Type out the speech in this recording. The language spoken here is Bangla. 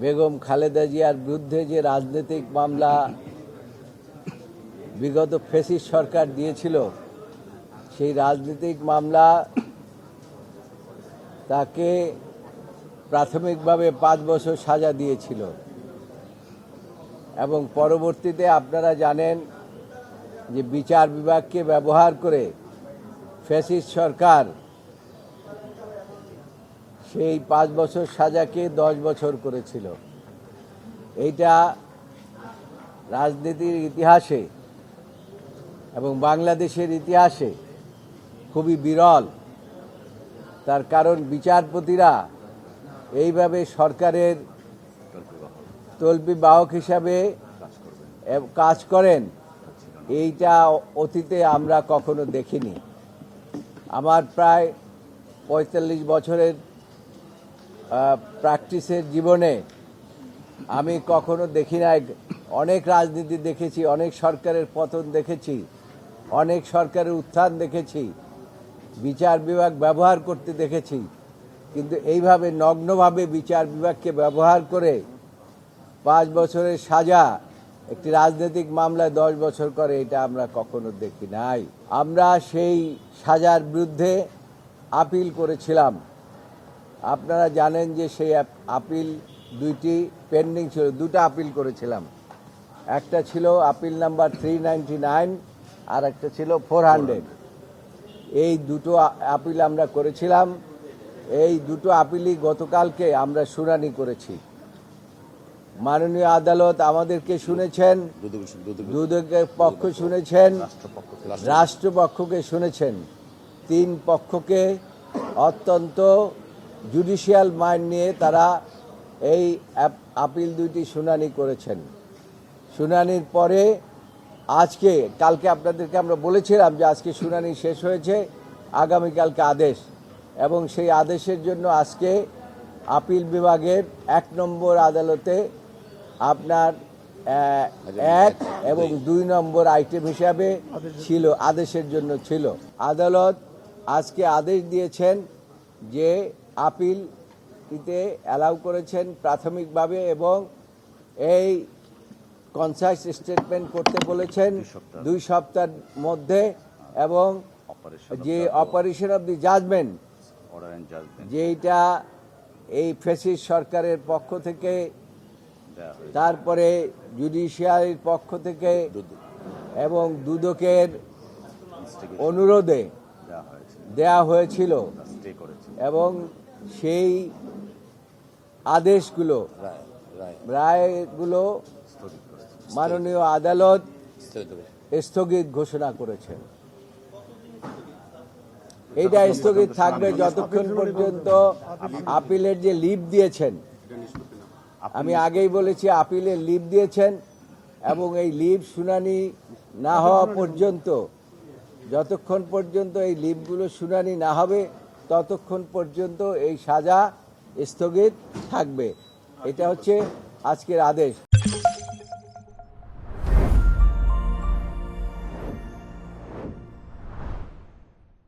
বেগম খালেদা জিয়ার বিরুদ্ধে যে রাজনৈতিক মামলা বিগত ফেসিস সরকার দিয়েছিল, সেই রাজনৈতিক মামলা তাকে প্রাথমিকভাবে পাঁচ বছর সাজা দিয়েছিল। এবং পরবর্তীতে আপনারা জানেন যে বিচার বিভাগকে ব্যবহার করে ফ্যাসিস্ট সরকার সেই পাঁচ বছর সাজাকে দশ বছর করেছিল। এইটা রাজনীতির ইতিহাসে এবং বাংলাদেশের ইতিহাসে খুবই বিরল। তার কারণ বিচারপতিরা এইভাবে সরকারের তলবি বাহক হিসাবে কাজ করেন, এইটা অতীতে আমরা কখনো দেখিনি। আমার প্রায় পঁয়তাল্লিশ বছরের প্র্যাকটিসের জীবনে আমি কখনো দেখি নাই অনেক রাজনীতি দেখেছি, অনেক সরকারের পতন দেখেছি, অনেক সরকারের উত্থান দেখেছি, বিচার বিভাগ ব্যবহার করতে দেখেছি, কিন্তু এইভাবে নগ্নভাবে বিচার বিভাগকে ব্যবহার করে পাঁচ বছরের সাজা, একটি রাজনৈতিক মামলায় দশ বছর করে, এটা আমরা কখনো দেখি নাই। আমরা সেই সাজার বিরুদ্ধে আপিল করেছিলাম। আপনারা জানেন যে সেই আপিল দুইটি পেন্ডিং ছিল, দুটো আপিল করেছিলাম। একটা ছিল appeal number three ninety nine আর একটা ছিল ফোর হান্ড্রেড এই দুটো আপিল আমরা করেছিলাম। এই দুটো আপিলই গতকালকে আমরা শুনানি করেছি। মাননীয় আদালত আমাদেরকে শুনেছেন, দুদকের পক্ষ শুনেছেন, রাষ্ট্রপক্ষকে শুনেছেন। তিন পক্ষকে অত্যন্ত জুডিশিয়াল মাইন্ড নিয়ে তারা এই আপ- আপিল দুইটি শুনানি করেছেন। শুনানির পরে আজকে, কালকে আপনাদেরকে আমরা বলেছিলাম যে আজকে শুনানি শেষ হয়েছে আগামীকালকে আদেশ। এবং সেই আদেশের জন্য আজকে আপিল বিভাগের এক নম্বর আদালতে আপনার এক এবং দুই নম্বর আইটেম হিসাবে ছিল, আদেশের জন্য ছিল। আদালত আজকে আদেশ দিয়েছেন যে আপিল দিতে অ্যালাউ করেছেন প্রাথমিকভাবে এবং এই কনসাইস স্টেটমেন্ট করতে বলেছেন দুই সপ্তাহের মধ্যে এবং যে অপারেশন অফ দি জাজমেন্ট যেটা এই ফেসিস সরকারের পক্ষ থেকে তারপরে জুডিশিয়ারির পক্ষ থেকে এবং দুদকের অনুরোধে দেওয়া দেয়া হয়েছিল এবং সেই আদেশগুলো রায় রায়। রায়গুলো মাননীয় আদালত স্থগিত স্থগিত ঘোষণা করেছেন। এইটা স্থগিত থাকবে যতক্ষণ পর্যন্ত আপিলের যে লিভ দিয়েছেন আমি আগেই বলেছি আপিলের লিভ দিয়েছেন এবং এই লিভ শুনানি না হওয়া পর্যন্ত যতক্ষণ পর্যন্ত এই লিভগুলো শুনানি না হবে ততক্ষণ পর্যন্ত এই সাজা স্থগিত থাকবে। এটা হচ্ছে আজকের আদেশ।